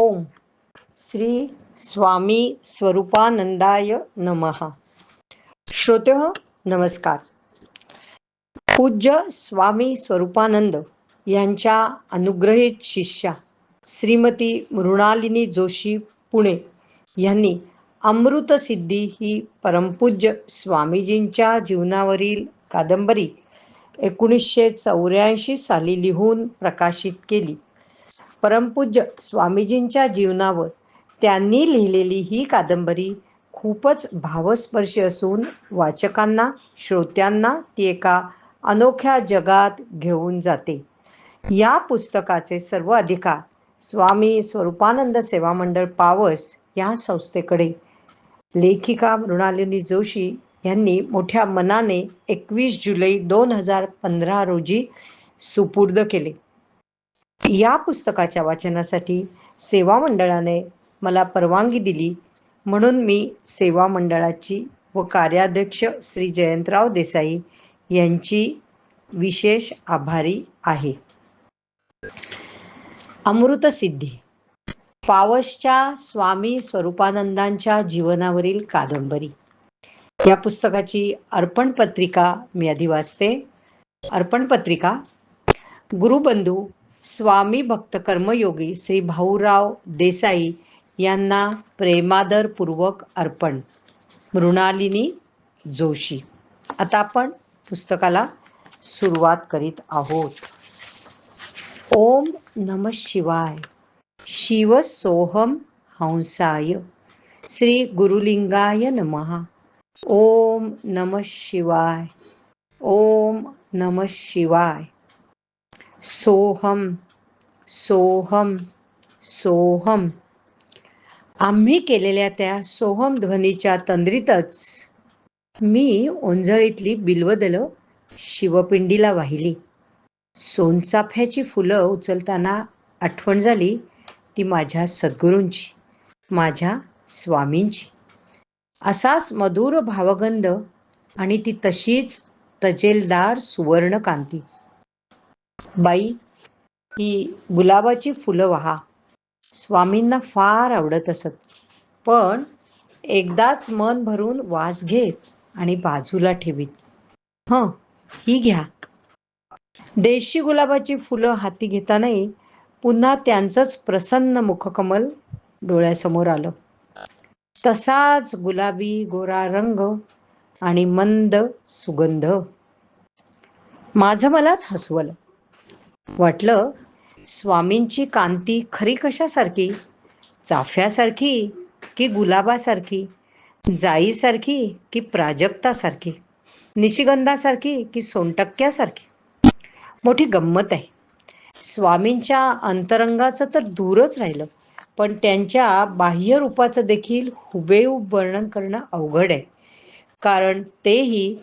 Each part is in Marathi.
ओम. श्री स्वामी स्वरूपानंदाय नमः. श्रोते नमस्कार. पूज्य स्वामी स्वरूपानंद यांच्या अनुग्रहित शिष्या श्रीमती मृणालिनी जोशी पुणे यांनी अमृतसिद्धी ही परमपूज्य स्वामीजींच्या जीवनावरील कादंबरी एकोणीसशे चौऱ्याऐंशी साली लिहून प्रकाशित केली. परमपूज्य स्वामीजींच्या जीवनावर त्यांनी लिहिलेली ही कादंबरी खूपच भावस्पर्शी असून वाचकांना श्रोत्यांना ती एका अनोख्या जगात घेऊन जाते. या पुस्तकाचे सर्व अधिकार स्वामी स्वरूपानंद सेवा मंडळ पावस या संस्थेकडे लेखिका मृणालिनी जोशी यांनी मोठ्या मनाने एकवीस जुलै दोन हजार पंधरा रोजी सुपूर्द केले. या पुस्तकाच्या वाचनासाठी सेवा मंडळाने मला परवानगी दिली. म्हणून मी सेवा मंडळाची व कार्याध्यक्ष श्री जयंतराव देसाई यांची विशेष आभारी आहे. अमृतसिद्धी पावसच्या स्वामी स्वरूपानंदांच्या जीवनावरील कादंबरी. या पुस्तकाची अर्पण पत्रिका मी आधी वाचते. अर्पण पत्रिका. गुरुबंधू स्वामी भक्त कर्मयोगी श्री भाऊराव देसाई यांना प्रेमादरपूर्वक अर्पण. मृणालिनी जोशी. आता आपण पुस्तकाला सुरुवात करीत आहोत. ओम नम शिवाय. शिव सोहम हंसाय. श्री गुरुलिंगाय नमः. ओम नम शिवाय. ओम नम शिवाय. सोहम सोहम सोहम. आम्ही केलेल्या त्या सोहम ध्वनीच्या तंद्रीतच मी ओंजळीतली बिल्वदल शिवपिंडीला वाहिली. सोनचाफ्याची फुलं उचलताना आठवण झाली ती माझ्या सद्गुरूंची माझ्या स्वामींची. असाच मधुर भावगंध आणि ती तशीच तजेलदार सुवर्णकांती बाई ही गुलाबाची फुलं वहा. स्वामींना फार आवडत असत. पण एकदाच मन भरून वास घेत आणि बाजूला ठेवीत. हं ही घ्या. देशी गुलाबाची फुलं हाती घेतानाही पुन्हा त्यांचंच प्रसन्न मुखकमल डोळ्यासमोर आलं. तसाच गुलाबी गोरा रंग आणि मंद सुगंध. माझं मलाच हसवलं. वाटलं स्वामींची कांती खरी कशासारखी? चाफ्यासारखी की गुलाबासारखी? जाईसारखी की प्राजक्तासारखी? निशिगंधासारखी की सोनटक्क्यासारखी? मोठी गंमत आहे. स्वामींच्या अंतरंगाचं तर दूरच राहिलं पण त्यांच्या बाह्य रूपाचं देखील हुबेहूब वर्णन करणं अवघड आहे. कारण तेही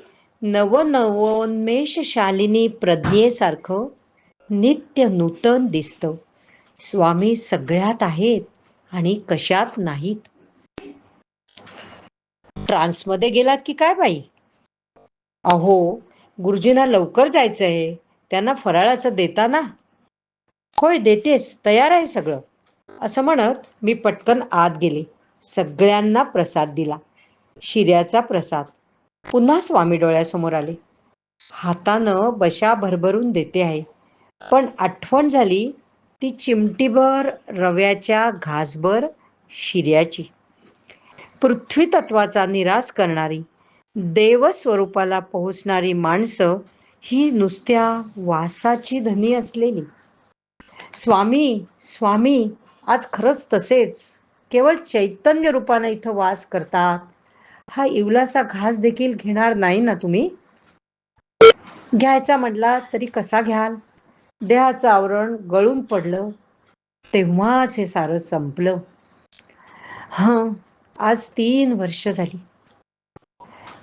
नवनवोन्मेष शालिनी प्रज्ञेसारखं नित्य नूतन दिसतं. स्वामी सगळ्यात आहेत आणि कशात नाहीत. ट्रान्समध्ये गेलात की काय बाई? अहो गुरुजींना लवकर जायचं आहे त्यांना फराळाचं देता ना. होय देतेस. तयार आहे सगळं. असं म्हणत मी पटकन आत गेले. सगळ्यांना प्रसाद दिला. शिऱ्याचा प्रसाद. पुन्हा स्वामी डोळ्यासमोर आले. हातानं बशा भरभरून देते आहे. पण आठवण झाली ती चिमटीभर रव्याच्या घासभर शिर्याची पृथ्वी तत्वाचा निराश करणारी देवस्वरूपाला पोहोचणारी माणसं ही नुसत्या वासाची धनी असलेली. स्वामी स्वामी आज खरंच तसेच. केवळ चैतन्य रूपाने इथं वास करतात. हा इवलासा घास देखील घेणार नाही ना तुम्ही? घ्यायचा म्हटला तरी कसा घ्याल? देहाचं आवरण गळून पडलं तेव्हाच हे सारं संपलं. ह आज तीन वर्ष झाली.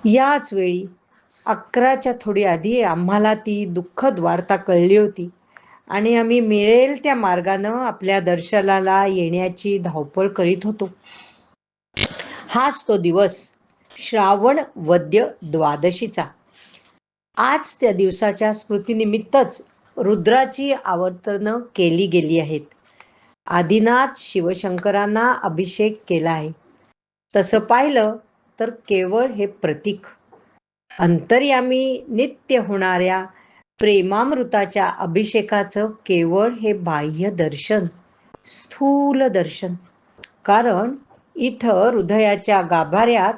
याच वेळी अकराच्या थोडी आधी आम्हाला ती दुःखद वार्ता कळली होती आणि आम्ही मिळेल त्या मार्गानं आपल्या दर्शनाला येण्याची धावपळ करीत होतो. हाच तो दिवस श्रावण वद्य द्वादशीचा. आज त्या दिवसाच्या स्मृतीनिमित्तच रुद्राची आवर्तनं केली गेली आहेत. आदिनाथ शिवशंकरांना अभिषेक केला आहे. तसं पाहिलं तर केवळ हे प्रतीक. अंतर्यामी नित्य होणाऱ्या प्रेमामृताच्या अभिषेकाचं केवळ हे बाह्य दर्शन स्थूल दर्शन. कारण इथं हृदयाच्या गाभाऱ्यात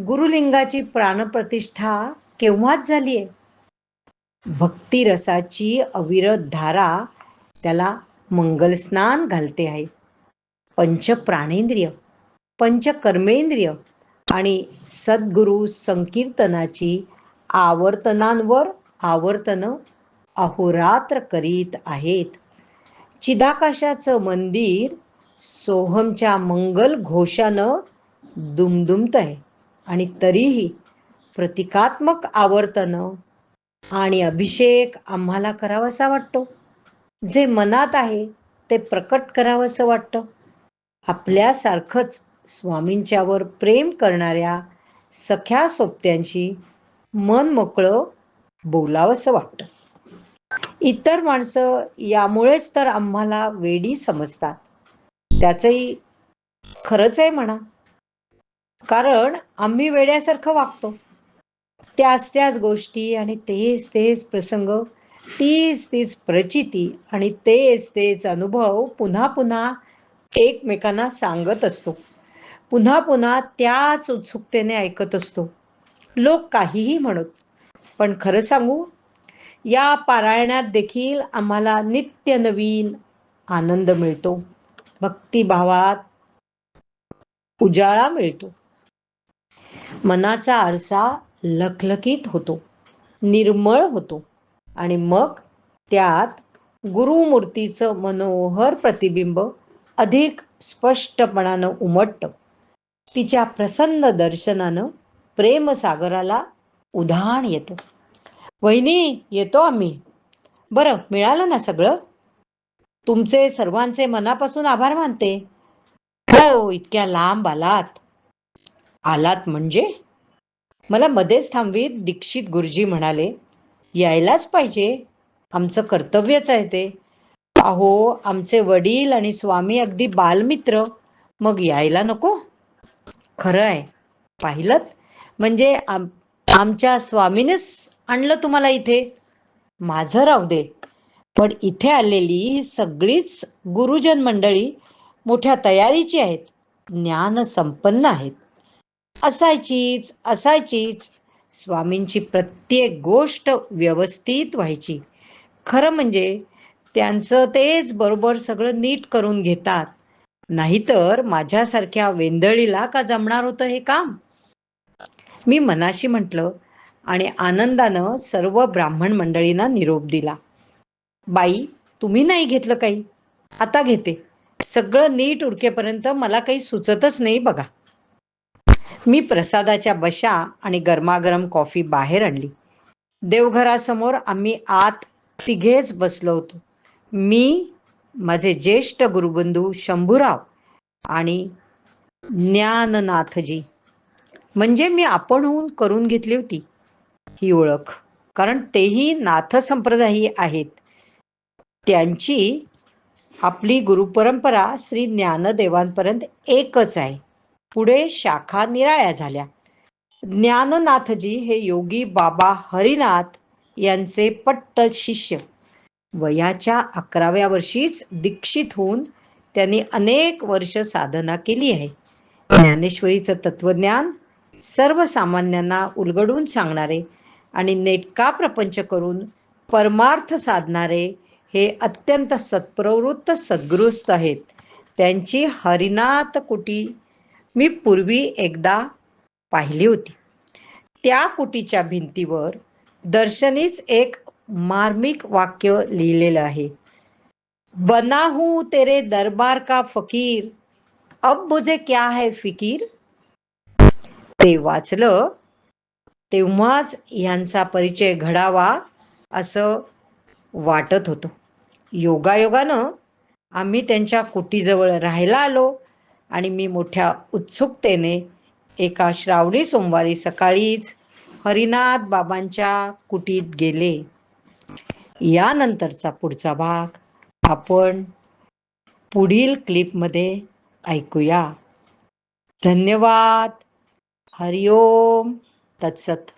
गुरुलिंगाची प्राणप्रतिष्ठा केव्हाच झालीये? भक्तिरसाची अविरत धारा त्याला मंगलस्नान घालते आहे. पंच प्राणेंद्रिय पंच कर्मेंद्रिय आणि सद्गुरु संकीर्तनाची आवर्तनांवर आवर्तन अहोरात्र करीत आहेत. चिदाकाशाचं मंदिर सोहमच्या मंगल घोषानं दुमदुमत आहे आणि तरीही प्रतिकात्मक आवर्तनं आणि अभिषेक आम्हाला करावासा वाटतो. जे मनात आहे ते प्रकट करावंसं वाटतं. आपल्यासारखंच स्वामींच्यावर प्रेम करणाऱ्या सख्या सोबत्यांशी मन मोकळं बोलावंसं वाटतं. इतर माणसं यामुळेच तर आम्हाला वेडी समजतात. त्याचंही खरंच आहे म्हणा. कारण आम्ही वेड्यासारखं वागतो. त्याच त्याच गोष्टी आणि तेच तेच प्रसंग तीच तीच प्रचिती आणि तेच तेच अनुभव पुन्हा पुन्हा एकमेकांना सांगत असतो. पुन्हा पुन्हा त्याच उत्सुकतेने ऐकत असतो. लोक काहीही म्हणत पण खरं सांगू या पारायणात देखील आम्हाला नित्य नवीन आनंद मिळतो. भक्तिभावात उजाळा मिळतो. मनाचा आरसा लखलखीत होतो. निर्मळ होतो. आणि मग त्यात गुरुमूर्तीचं मनोहर प्रतिबिंब अधिक स्पष्टपणानं उमटतं. तिच्या प्रसन्न दर्शनानं प्रेमसागराला उधाण येतं. वहिनी येतो आम्ही. बरं मिळालं ना सगळं? तुमचे सर्वांचे मनापासून आभार मानते. हो इतक्या लांब आलात. आलात म्हणजे? मला मध्येच थांबवीत दीक्षित गुरुजी म्हणाले यायलाच पाहिजे. आमचं कर्तव्यच आहे ते. अहो आमचे वडील आणि स्वामी अगदी बालमित्र. मग यायला नको? खरं आहे. पाहिलं म्हणजे आम आमच्या स्वामीनेच आणलं तुम्हाला इथे. माझं राहू दे. पण इथे आलेली ही सगळीच गुरुजन मंडळी मोठ्या तयारीची आहेत. ज्ञान संपन्न आहेत. असायचीच असायचीच. स्वामींची प्रत्येक गोष्ट व्यवस्थित व्हायची. खरं म्हणजे त्यांचं तेच बरोबर सगळं नीट करून घेतात. नाहीतर माझ्यासारख्या वेंदळीला का जमणार होतं हे काम? मी मनाशी म्हटलं आणि आनंदानं सर्व ब्राह्मण मंडळींना निरोप दिला. बाई तुम्ही नाही घेतलं काही? आता घेते. सगळं नीट उरकेपर्यंत मला काही सुचतच नाही बघा. मी प्रसादाच्या बशा आणि गरमागरम कॉफी बाहेर आणली. देवघरासमोर आम्ही आत तिघेच बसलो होतो. मी माझे ज्येष्ठ गुरुबंधू शंभूराव आणि ज्ञाननाथजी. म्हणजे मी आपणहून करून घेतली होती ही ओळख. कारण तेही नाथ संप्रदायी आहेत. त्यांची आपली गुरुपरंपरा श्री ज्ञानदेवांपर्यंत एकच आहे. पुढे शाखा निराळ्या झाल्या. ज्ञाननाथजी हे योगी बाबा हरिनाथ यांचे पट्ट शिष्य. वयाच्या अकराव्या वर्षीच दीक्षित होऊन त्यांनी अनेक वर्ष साधना केली आहे. ज्ञानेश्वरीचं तत्वज्ञान सर्वसामान्यांना उलगडून सांगणारे आणि नेटका प्रपंच करून परमार्थ साधणारे हे अत्यंत सत्प्रवृत्त सद्गृस्त आहेत. त्यांची हरिनाथ कुटी मी पूर्वी एकदा पाहिली होती. त्या कुटीच्या भिंतीवर दर्शनीच एक मार्मिक वाक्य लिहिलेलं आहे. बना हूं तेरे दरबार का फकीर? अब मुझे क्या है फिकीर? ते वाचलं तेव्हाच यांचा परिचय घडावा असं वाटत होतं. योगायोगानं आम्ही त्यांच्या कुटीजवळ राहायला आलो. आणि मी मोठ्या उत्सुकतेने एका श्रावणी सोमवारी सकाळीच हरिनाथ बाबांच्या कुटीत गेले. यानंतरचा पुढचा भाग आपण पुढील क्लिपमध्ये ऐकूया. धन्यवाद. हरिओम. तत्सत.